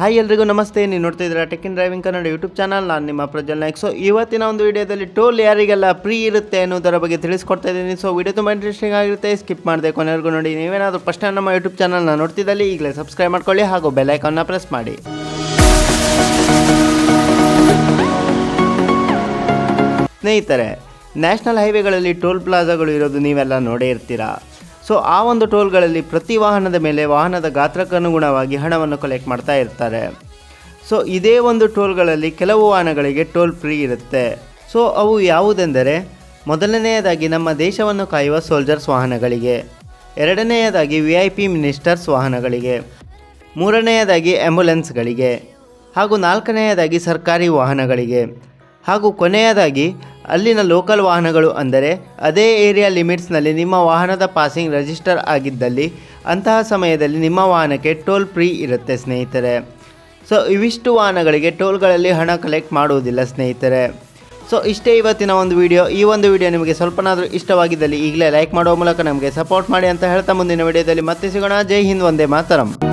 Hi ಎಲ್ರಿಗೂ ನಮಸ್ತೆ, ನೀವು ನೋಡ್ತಾ ಇದ್ದೀರಾ tech in driving Kannada YouTube channel ನಾನು ನಿಮ್ಮ ಪ್ರಜ್ವಲ್ ನಾಯ್ಕ್ ಸೊ ಇವತ್ತಿನ ಒಂದು ವಿಡಿಯೋದಲ್ಲಿ ಟೋಲ್ ಯಾರಿಗೆಲ್ಲ ಫ್ರೀ ಇರುತ್ತೆ ಅನ್ನೋದರ ಬಗ್ಗೆ ತಿಳಿಸ್ಕೊಡ್ತಾ ಇದ್ದೀನಿ. ಸೊ ವಿಡಿಯೋ ತುಂಬ ಇಂಟ್ರೆಸ್ಟಿಂಗ್ ಆಗಿರುತ್ತೆ. ಸ್ಕಿಪ್ ಮಾಡಿದೆ ಕೊನೆವರೆಗೂ ನೋಡಿ. ನೀವೇನಾದರೂ ಫಸ್ಟ್ ನಮ್ಮ ಯೂಟ್ಯೂಬ್ ಚಾನಲ್ನ ನೋಡ್ತಿದ್ದಲ್ಲಿ ಈಗಲೇ ಸಬ್ಸ್ಕ್ರೈಬ್ ಮಾಡ್ಕೊಳ್ಳಿ ಹಾಗೂ ಬೆಲ್ ಐಕಾನ್ನ ಪ್ರೆಸ್ ಮಾಡಿ. ಸ್ನೇಹಿತರೆ ನ್ಯಾಷನಲ್ ಹೈವೇಗಳಲ್ಲಿ ಟೋಲ್ ಪ್ಲಾಜಾಗಳು ಇರೋದು ನೀವೆಲ್ಲ ನೋಡೇ ಇರ್ತೀರಾ? ಸೊ ಆ ಒಂದು ಟೋಲ್ಗಳಲ್ಲಿ ಪ್ರತಿ ವಾಹನದ ಮೇಲೆ ವಾಹನದ ಗಾತ್ರಕ್ಕನುಗುಣವಾಗಿ ಹಣವನ್ನು ಕಲೆಕ್ಟ್ ಮಾಡ್ತಾ ಇರ್ತಾರೆ. ಸೊ ಇದೇ ಒಂದು ಟೋಲ್ಗಳಲ್ಲಿ ಕೆಲವು ವಾಹನಗಳಿಗೆ ಟೋಲ್ ಫ್ರೀ ಇರುತ್ತೆ. ಸೊ ಅವು ಯಾವುದೆಂದರೆ, ಮೊದಲನೆಯದಾಗಿ ನಮ್ಮ ದೇಶವನ್ನು ಕಾಯುವ ಸೋಲ್ಜರ್ಸ್ ವಾಹನಗಳಿಗೆ, ಎರಡನೆಯದಾಗಿ ವಿ ಐ ಪಿ ಮಿನಿಸ್ಟರ್ಸ್ ವಾಹನಗಳಿಗೆ, ಮೂರನೆಯದಾಗಿ ಆ್ಯಂಬುಲೆನ್ಸ್ಗಳಿಗೆ ಹಾಗೂ ನಾಲ್ಕನೆಯದಾಗಿ ಸರ್ಕಾರಿ ವಾಹನಗಳಿಗೆ. ಹಾಗೂ ಕೊನೆಯದಾಗಿ, ಅಲ್ಲಿನ ಲೋಕಲ್ ವಾಹನಗಳು ಅಂದರೆ ಅದೇ ಏರಿಯಾ ಲಿಮಿಟ್ಸ್ನಲ್ಲಿ ನಿಮ್ಮ ವಾಹನದ ಪಾಸಿಂಗ್ ರಿಜಿಸ್ಟರ್ ಆಗಿದ್ದಲ್ಲಿ, ಅಂತಹ ಸಮಯದಲ್ಲಿ ನಿಮ್ಮ ವಾಹನಕ್ಕೆ ಟೋಲ್ ಫ್ರೀ ಇರುತ್ತೆ ಸ್ನೇಹಿತರೆ. ಸೊ, ಇವಿಷ್ಟು ವಾಹನಗಳಿಗೆ ಟೋಲ್ಗಳಲ್ಲಿ ಹಣ ಕಲೆಕ್ಟ್ ಮಾಡುವುದಿಲ್ಲ ಸ್ನೇಹಿತರೆ. ಸೊ, ಇಷ್ಟೇ ಇವತ್ತಿನ ಒಂದು ವಿಡಿಯೋ. ಈ ಒಂದು ವಿಡಿಯೋ ನಿಮಗೆ ಸ್ವಲ್ಪನಾದರೂ ಇಷ್ಟವಾಗಿದ್ದಲ್ಲಿ ಈಗಲೇ ಲೈಕ್ ಮಾಡುವ ಮೂಲಕ ನಮಗೆ ಸಪೋರ್ಟ್ ಮಾಡಿ ಅಂತ ಹೇಳ್ತಾ ಮುಂದಿನ ವಿಡಿಯೋದಲ್ಲಿ ಮತ್ತೆ ಸಿಗೋಣ. ಜೈ ಹಿಂದ್ ಒಂದೇ ಮಾತರಂ.